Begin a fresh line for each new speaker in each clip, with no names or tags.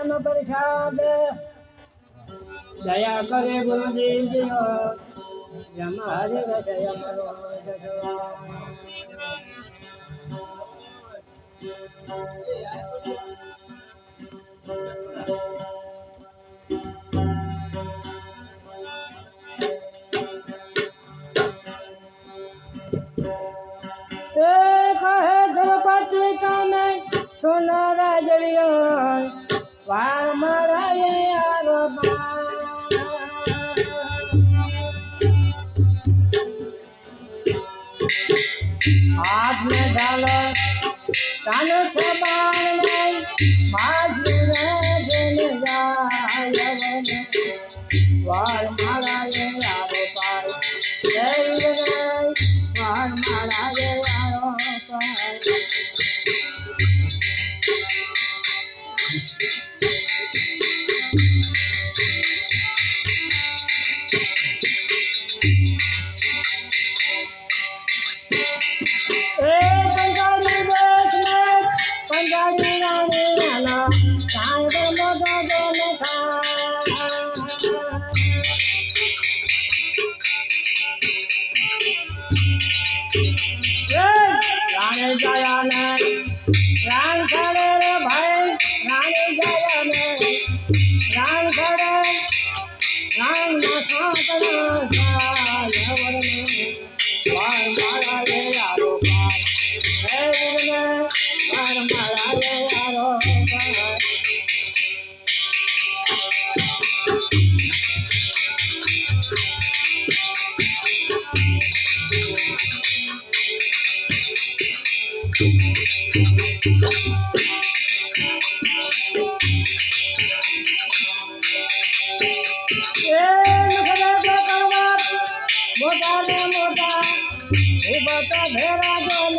પ્રેમ પ્રસાદ. દયા કરે ગુરુદેવ જમારે દયા કરો જગવા કાન ગાલ કાન સબાણ માજુ રે જન ગાયવન વાળ માળા રે આવો પાર જય રે વાળ માળા રે રાણ ખડે રે ભાઈ રાણી જયા ને રાણ ખડે રાણ ના સાંકળા સાયવર ને વાર મારા રે યારો પાર હે વિરને વાર મારા રે યારો પાર মোটা রে মোটা, এ বাতা ভেড়া জল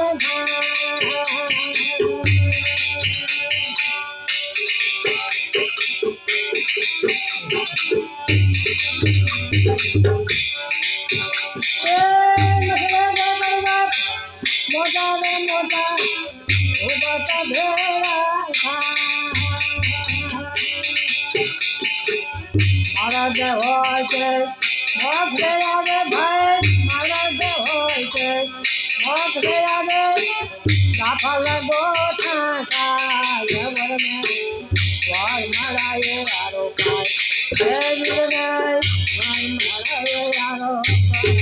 মোটা রে মোটা ও বাতা ভেড়া খা। মারা দেওয়া ভক্তেরাবে ভয় মালাদ হইতে ভক্তেরাবে কাফল গোঠাকা জবর মে ভয় মারায়ে আরও কায় হে বিরনে ভয় মারায়ে আরও কায়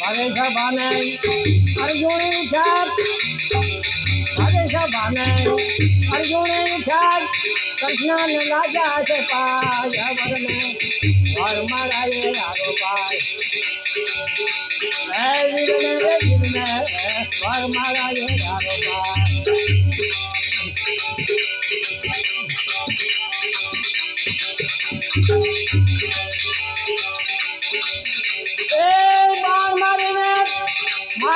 Bane Bane, Arjuna Chad. Bane Bane, Arjuna Chad. Krishna ne Raja se paaya varne, aur maraye aaro paay. Hey, vidne vidne, aur maraye aaro paay.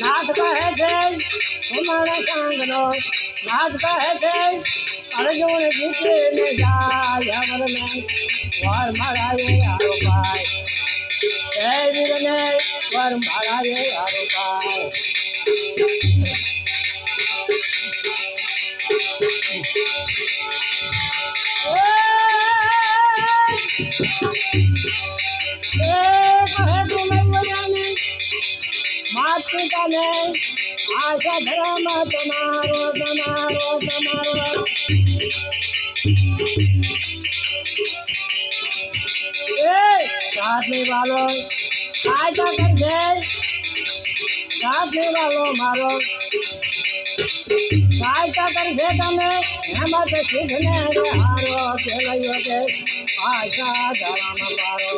নাচ বাহে তোমার কাঙ্গন নাচ বাহে আরে যেমন জিতে নে যায় আমার নাই ওর মারায়ে আরও পায় এই বিরনে ওর মারায়ে আরও পায় Thank you. में आशा धर्म तुम्हारो तुम्हारो तुम्हारो साथ में वालों आशा कर दे साथ में वालों मारो सहायता कर दे। तने हिम्मत सीखने रे हारो खेलियो के आशा धर्म पारो